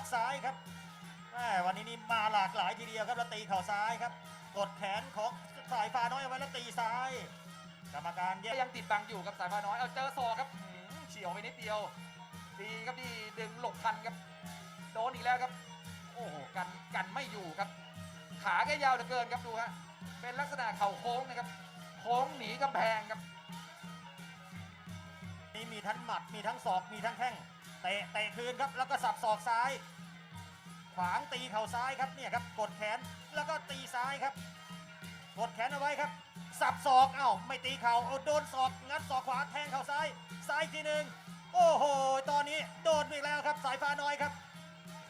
อกซ้ายครับแม่วันนี้นี่มาหลากหลายทีเดียวครับแล้วตีเข่าซ้ายครับ กดแขนของสายฟ้าน้อยเอาไว้แล้วตีซ้าย กรรมการแยกยังติดบังอยู่กับสายฟ้าน้อยเอาเจอศอกครับหืมเฉียวไปนิดเดียว ดีครับดีดึงหลบทันครับโดนอีกแล้วครับ โอ้โหกันกันไม่อยู่ครับ ขาแกยาวเหลือเกินครับดูฮะเป็นลักษณะเข่าโค้งนะครับ โค้งหนีกำแพงครับนี่มีทั้งหมัดมีทั้งศอกมีทั้งแข้ง เตะเตะคืนครับแล้วก็สับศอกซ้าย ขวางตีเข่าซ้ายครับเนี่ยครับกดแขนแล้วก็ตีซ้ายครับ กดแขนเอาไว้ครับ สับศอกเอ้าไม่ตีเข่าเอาโดนศอกงัดศอกขวาแทงเข่าซ้าย ซ้ายอีกทีหนึ่งโอ้โหตอนนี้โดนไปอีกแล้วครับสายฟ้าน้อยครับ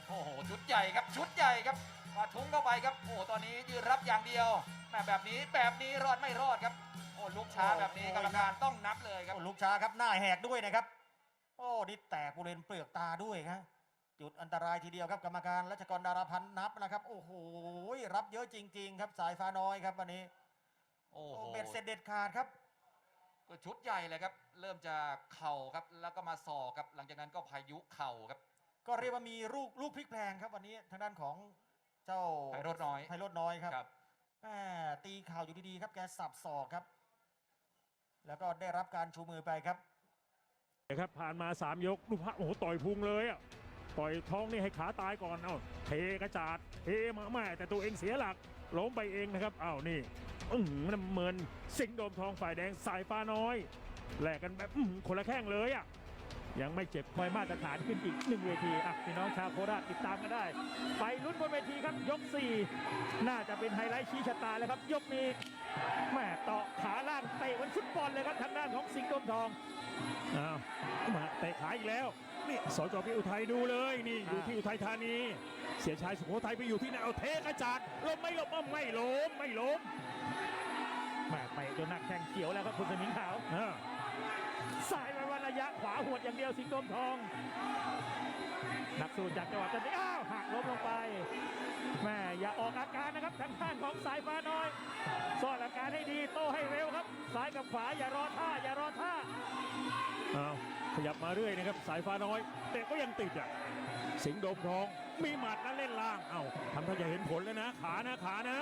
โอ้โหชุดใหญ่ครับชุดใหญ่ครับปาทุ้งเข้าไปครับโอ้โหตอนนี้ยืนรับอย่างเดียวแหม่แบบนี้แบบนี้รอดไม่รอดครับโอ้ลุกช้าแบบนี้โอ้โหกรรมการต้องนับเลยครับโอ้ลูกช้าครับหน้าแหกด้วยนะครับ โอ้นี่แตกบริเวณเปลือกตาด้วยครับจุดอันตรายทีเดียวครับกรรมการรัชกรดาราพันธ์นับนะครับ โอ้โหรับเยอะจริง ๆ ครับสายฟ้าน้อยครับวันนี้โอ้โอ้โหเบ็ดเสร็จเด็ดขาดครับ ก็ชุดใหญ่เลยครับ เริ่มจากเข่าครับ แล้วก็มาศอกครับ หลังจากนั้นก็พายุเข่าครับ ก็เรียกว่ามีลูกลูกพลิกแพลงครับวันนี้ทางด้านของเจ้าไพโรจน์น้อยไพโรจน์น้อยครับครับแหม่ตีเข่าอยู่ดีๆครับแกสับศอกครับ แล้วก็ได้รับการชูมือไปครับ นะครับผ่านมา 3 ยกดูกพระโอ้โหต่อยพุงเลยอะต่อยท้องนี่ให้ขาตายก่อนเอ้าเทกระจาดเทมาแม่แต่ตัวเองเสียหลักล้มไปเองนะครับอ้าวนี่อือหือน้ำเมินสิงโดมทองฝ่ายแดงสายฟ้าน้อยแลกกันแบบอื้อคนละแข้งเลยอะยังไม่เจ็บคอยมาตรฐานขึ้นอีกหนึ่งเวทีอะพี่น้องชาวโคราชติดตามกันได้ ไปลุ้นบนเวทีครับยก 4 น่าจะเป็นไฮไลท์ชี้ชะตาแล้วครับ ยกนี้แม่ตาะขาล่างเตะเหมือนฟุตบอลเลยครับทางด้านของสิงห์โดมทอง อ้าวมาเตะขาอีกแล้วนี่สจพี่อุทัยดูเลยนี่อยู่ที่อุทัยธานี เสียชายสุโขทัยไปอยู่ที่ไหนเอาเทกระจาดล้มไม่ล้มอ้าวไม่ล้มไม่ล้มแม่เตะจนหนักแข้งเขียวแล้วครับคุณสมิงขาวอ่าสายไปวันระยะขวาหวดอย่างเดียวสิงห์โดมทองนักสู้จากจังหวัดจันทบุรีอ้าวหักล้มลงไปแม่อย่าออกอาการนะครับทางด้านของสายฟ้าน้อยซ่อนอาการให้ดีโต้ให้เร็วครับซ้ายกับขวาอย่ารอท่าอย่ารอท่า อ้าวขยับมาเรื่อยนะครับ สายฟ้าน้อยแต่ก็ยังติดอะสิงห์โดมทอง มีหมัดนะเล่นล่าง เอ้าทำท่าจะเห็นผลแล้วนะ ขานะขานะ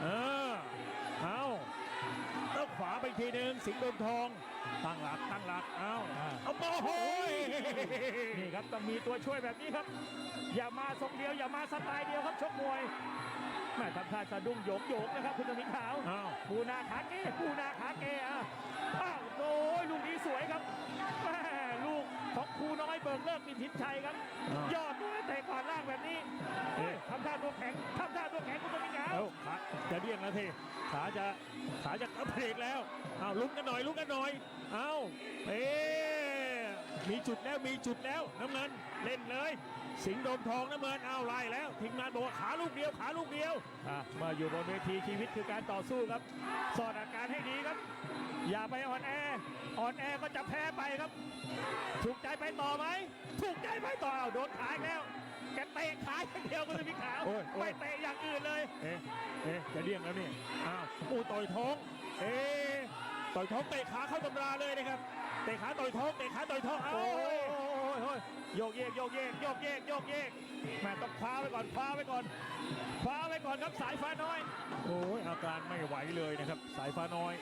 เออเอาแล้วขวาไปอีกทีหนึ่งสิงห์โดมทอง ตั้งหลักตั้งหลัก เอ้าอ่าเอาโอ้โหนี่ครับต้องมีตัวช่วยแบบนี้ครับ อย่ามาทรงเดียว อย่ามาสไตล์เดียวครับชกมวยแม่ทำท่าสะดุ้งโยกโยกนะครับ คุณสมิงขาวอ้าวปูนาขาเก้ปูนาขาเก้อะอ้าว โอ้ยลูกนี้สวยครับแม่ลูกของครูน้อยเบิกเลิกมินทิพย์ชัยครับอ้าวยอดด้วยเตะก่อนล่างแบบนี้เฮ้ยทำท่าตัวแข็งทำท่าตัวแข็งคุณสมิงขาวเอ้าขาจะเดี่ยงแล้วทีขาจะขาจะกระเพกแล้วเอาลุกกันหน่อยลุกกันหน่อยเอาเอ๊ะ มีจุดแล้วมีจุดแล้วน้ำเงินเล่นเลย สิงห์โดมทองน้ำเงินเอาไล่แล้วทีมงานบอกว่าขาลูกเดียวขาลูกเดียวอะเมื่ออยู่บนเวทีชีวิตคือการต่อสู้ครับ สอดอาการให้ดีครับ อย่าไปอ่อนแออ่อนแอก็จะแพ้ไปครับ ถูกใจไปต่อไหมถูกใจไปต่อเอาโดนขาอีกแล้วแกเตะขาอย่างเดียวคุณพี่ขาวโอ้ยโอ้ยไม่เตะอย่างอื่นเลยเอ๊ะเอ๊ะจะเดี่ยงแล้วนี่อ้าวโอ้ต่อยท้องเอ๊ะต่อยท้องเตะขาเข้าตำราเลยนะครับเตะขาต่อยท้องเตะขาต่อยท้องเอ้าโอ้ยโอ้ยโอ้ยโยกเยกโยกเยกโยกเยกโยกเยกแม่ต้องคว้าไว้ก่อนคว้าไว้ก่อนคว้าไว้ก่อนครับสายฟ้าน้อย โอ้ยอาการไม่ไหวเลยนะครับ สายฟ้าน้อย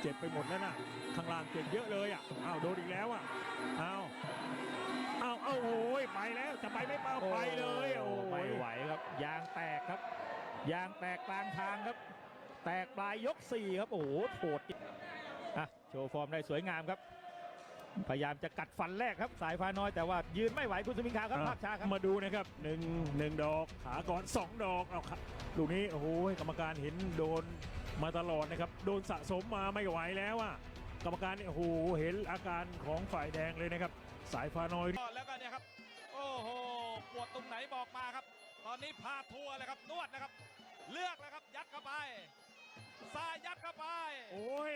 เจ็บไปหมดแล้วนะข้างล่างเจ็บเยอะเลยอะอ้าวโดนอีกแล้วอะอ้าวอ้าวเอ้าโอ้ยไปแล้วจะไปไม่เปล่าไปเลยโอ้ไม่ยไหวครับ ยางแตกครับ ยางแตกกลางทางครับ แตกปลายยก4ครับโอ้โหโถดอะโชว์ฟอร์มได้สวยงามครับ พยายามจะกัดฟันแรกครับสายฟ้าน้อยแต่ว่ายืนไม่ไหวคุณสมิงขาวครับอะภาพช้าครับมาดูนะครับหนึ่งหนึ่งดอกขาก่อนสองดอกเอาครับลูกนี้โอ้โหกรรมการเห็นโดนมาตลอดนะครับ โดนสะสมมาไม่ไหวแล้วอะกรรมการเนี่ยโอ้โหเห็นอาการของฝ่ายแดงเลยนะครับ สายฟ้าน้อยก็แล้วก็เนี่ยครับโอ้โหปวดตรงไหนบอกมาครับ ตอนนี้พาทัวร์เลยครับนวดนะครับ เลือกแล้วครับยัดเข้าไปซ้ายยัดเข้าไป โอ้ย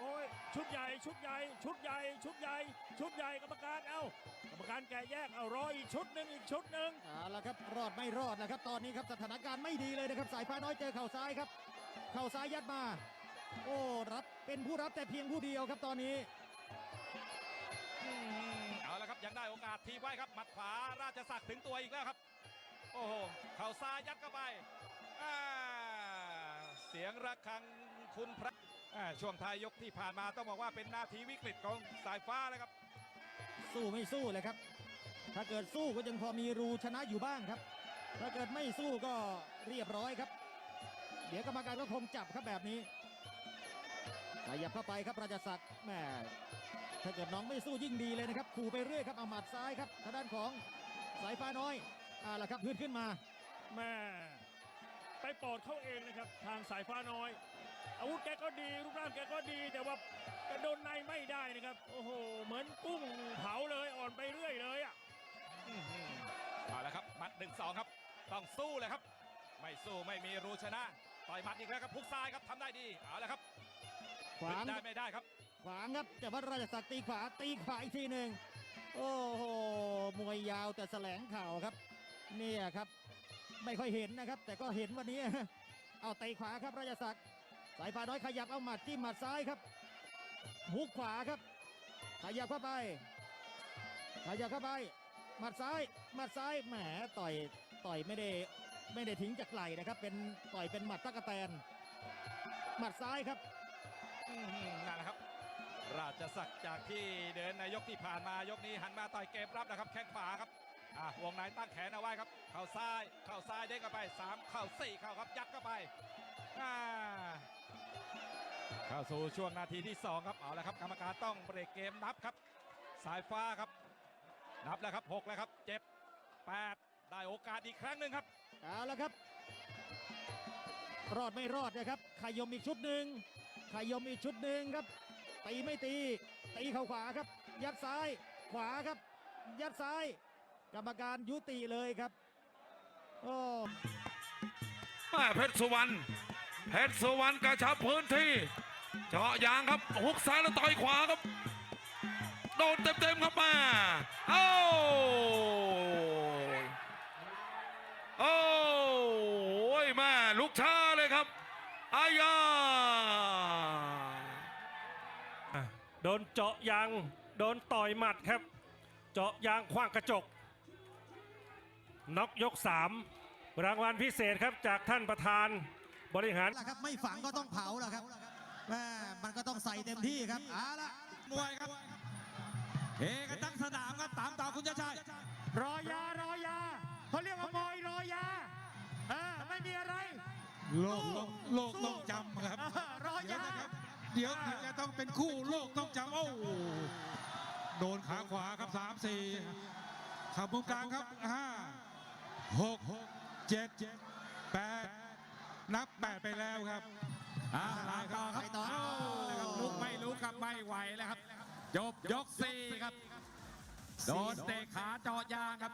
โอ้ยชุดใหญ่ชุดใหญ่ ชุดใหญ่ ชุดใหญ่ ชุดใหญ่กรรมการเอ้ากรรมการแกะแยกเอารออีกชุดหนึ่งอีกชุดหนึ่งเอาละครับรอดไม่รอดนะครับ ตอนนี้ครับสถานการณ์ไม่ดีเลยนะครับ สายฟ้าน้อยเจอเข่าซ้ายครับ เข่าซ้ายยัดมา โอ้รับเป็นผู้รับแต่เพียงผู้เดียวครับตอนนี้อืมเอาละครับยังได้โอกาสดทีบไว้ครับหมัดขวาราชศักดิ์ถึงตัวอีกแล้วครับ โอ้โหเข่าซ้ายยัดเข้าไปอ่าเสียงระฆังคุณพระอ่า ช่วงท้ายยกที่ผ่านมาต้องบอกว่าเป็นนาทีวิกฤตของสายฟ้าเลยครับ สู้ไม่สู้เลยครับ ถ้าเกิดสู้ก็ยังพอมีรูชนะอยู่บ้างครับ ถ้าเกิดไม่สู้ก็เรียบร้อยครับ เดี๋ยวกรรมการก็คงจับครับแบบนี้ขยับเข้าไปครับราชศักดิ์แหม่ถ้าเกิดน้องไม่สู้ยิ่งดีเลยนะครับขู่ไปเรื่อยครับเอาหมัดซ้ายครับทางด้านของสายฟ้าน้อยอ่าละครับขึ้นขึ้นมาแม่ไปปอดเขาเองนะครับ ทางสายฟ้าน้อย อาวุธแกก็ดีรูปร่างแกก็ดี แต่ว่าแกโดนในไม่ได้นะครับ โอ้โห เหมือนกุ้งเผาเลยอ่อนไปเรื่อยเลยอะอื้อหือเอาละครับหมัดหนึ่งสองครับ ต้องสู้เลยครับ ไม่สู้ไม่มีรูชนะ ต่อยหมัดอีกแล้วครับพุกซ้ายครับทำได้ดีเอาละครับขวางได้ไม่ได้ครับ ขวางครับแต่ว่าราชศักดิ์ตีขวาตีขวาอีกทีหนึ่งโอ้โหมวยยาวแต่แสลงข่าวครับเนี่ยครับ ไม่ค่อยเห็นนะครับ แต่ก็เห็นวันนี้ เอาเตะขวาครับราชศักดิ์ สายฟ้าน้อยขยับเอาหมัดจิ้มหมัดซ้ายครับหุกขวาครับ ขยับเข้าไปขยับเข้าไปหมัดซ้ายหมัดซ้ายแหมต่อยต่อยไม่ได้ไม่ได้ทิ้งจากไหลนะครับ เป็นต่อยเป็นหมัดตะกะแตนหมัดซ้ายครับนั่นแหละครับ ราชศักดิ์จากที่เดินในยกที่ผ่านมายกนี้หันมาต่อยเกมรับนะครับ แข้งขวาครับอะวงในตั้งแขนเอาไว้ครับ เข่าซ้าย เข่าซ้ายเด้งเข้าไปสามเข่าสี่เข่าครับยัดเข้าไป เข้าสู่ช่วงนาทีที่สองครับเอาละครับ กรรมการต้องเบรกเกมนับครับ สายฟ้าครับ นับแล้วครับหกแล้วครับ เจ็บแปดได้โอกาสอีกครั้งหนึ่งครับ เอาละครับ รอดไม่รอดนะครับขยมอีกชุดหนึ่งขยมอีกชุดหนึ่งครับ ตีไม่ตี ตีเข่าขวาครับ ยัดซ้ายขวาครับ ยัดซ้าย กรรมการยุติเลยครับโอ้แม่เพชรสุวรรณ เพชรสุวรรณกระชับพื้นที่ เจาะยางครับหุกซ้ายแล้วต่อยขวาครับ โดนเต็มๆครับมาเอ้าโอ้ยแม่ลูกช้าเลยครับอายาโดนเจาะยางโดนต่อยหมัดครับ เจาะยางขว้างกระจกน็อกยก 3 รางวัลพิเศษครับจากท่านประธาน บริหารละครับไม่ฝังก็ต้องเผาละครับแม่มันก็ต้องใส่เต็มที่ครับเอาละมวยครับเฮกันทั้งสนามครับตามต่อคุณชาชัยรอยารอยาเขาเรียกว่ามอยรอยาเออไม่มีอะไร โลกต้องโลกต้องจำครับเออรอยา เดี๋ยวนะครับเดี๋ยวจะต้องเป็นคู่โลกต้องจำโอ้โหโดนขาขวาครับสามสี่ขับมุมกลางครับห้าหกเจ็ดแปด นับแปดไปแล้วครับอ่าตามต่อครับไปต่อเอาลุกไม่ลุกครับไม่ไหวแล้วครับจบยกสี่ครับโดนเตะขาเจาะยางครับ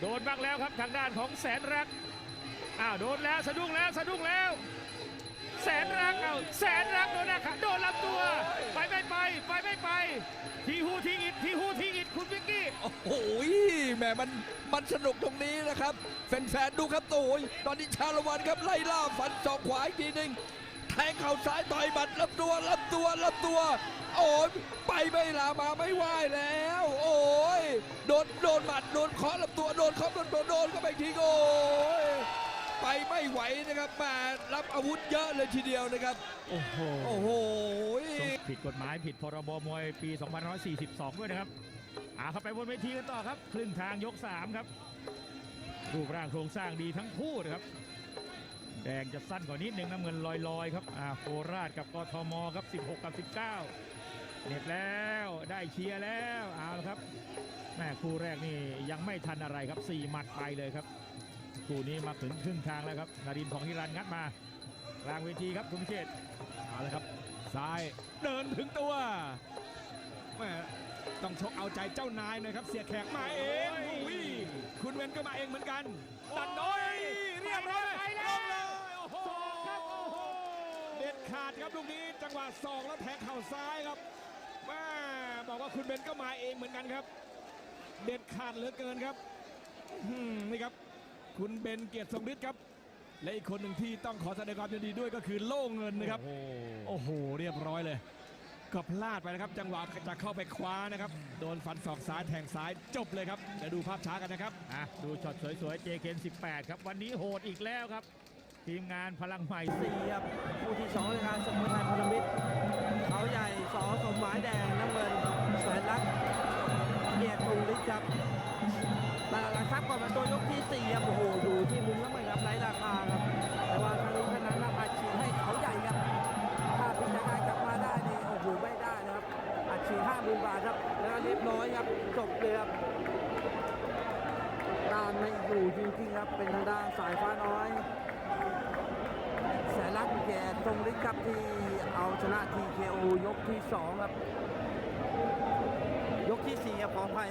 โดนบ้างแล้วครับทางด้านของแสนรักอ้าวโดนแล้วสะดุ้งแล้วสะดุ้งแล้ว แสนรักเอาแสนรักโดนนะครับโดนลำตัว ไปไม่ไปไปไม่ไปทีหูทีอิดทีหูทีอิดคุณวิกกี้โอ้โหแหมมัน มันสนุกตรงนี้นะครับแฟนๆดูครับโอ้ยตอนนี้ชาละวันครับไล่ล่าฟันศอกขวาอีกทีหนึ่งแทงเข่าซ้ายต่อยหมัดลำตัวลำตัวลำตัว โอ้ยไปไม่ลามาไม่ไหวแล้ว โอ้ยโดนโดนหมัดโดนเคาะลำตัวโดนเคาะลำตัวโดนเข้าไปอีกทีโอ้ยไปไม่ไหวนะครับมารับอาวุธเยอะเลยทีเดียวนะครับ โอ้โหโอ้โหผิดกฎหมายผิดพรบมวยปี 2542 ด้วยนะครับ อาเข้าไปบนเวทีกันต่อครับ ครึ่งทางยก 3 ครับ รูปร่างโครงสร้างดีทั้งคู่นะครับแดงจะสั้นกว่านิดนึงน้ำเงินลอยๆครับอ่าโคราชกับกทมครับ 16 กับ 19เน็บแล้วได้เชียร์แล้วเอาละครับแม่คู่แรกนี่ยังไม่ทันอะไรครับ 4 หมัดไปเลยครับ คู่นี้มาถึงครึ่งทางแล้วครับ นารินทร์ของฮิรันงัดมากลางเวทีครับคุณเชษเอาละครับ ซ้ายเดินถึงตัวแม่ ต้องชกเอาใจเจ้านายหน่อยครับ เสียแขกมาเองอุ้ยคุณเวนก็มาเองเหมือนกันตัดน้อยเรียบร้อยไปแล้วโอ้โหครับโอ้โหเด็ดขาดครับลูกนี้จังหวะสองแล้วแทงเข่าซ้ายครับแม่บอกว่าคุณเบนก็มาเองเหมือนกันครับ เด็ดขาดเหลือเกินครับอืมนี่ครับ คุณเบนเกียรติทรงฤทธิ์ครับ และอีกคนหนึ่งที่ต้องขอแสดงความยินดีด้วยก็คือโล่เงินนะครับ โอ้โหเรียบร้อยเลย ก็พลาดไปนะครับ จังหวะจะเข้าไปคว้านะครับ โดนฟันศอกซ้ายแทงซ้ายจบเลยครับ เดี๋ยวดูภาพช้ากันนะครับ อะดูช็อตสวยๆ JK 18 ครับ วันนี้โหดอีกแล้วครับ ทีมงานพลังใหม่สี่ครับคู่ที่สองในการสมุทรไทยพันธมิตรเขาใหญ่สอสมหมายแดงน้ำเงินแสนรักเกียรติตรงฤทธิ์ครับแต่หลังครับก่อนมาตัวยกที่สี่ครับโอ้โหอยู่ที่มุมแล้วไม่ครับไร้ราคาครับ น้อยครับจบเลยครับตามไม่อยู่จริงๆครับเป็นทางด้านสายฟ้าน้อยแสนรักแก่ตรงฤทธิ์ครับที่เอาชนะ TKO ยกที่2ครับ ยกที่4ครับของไทย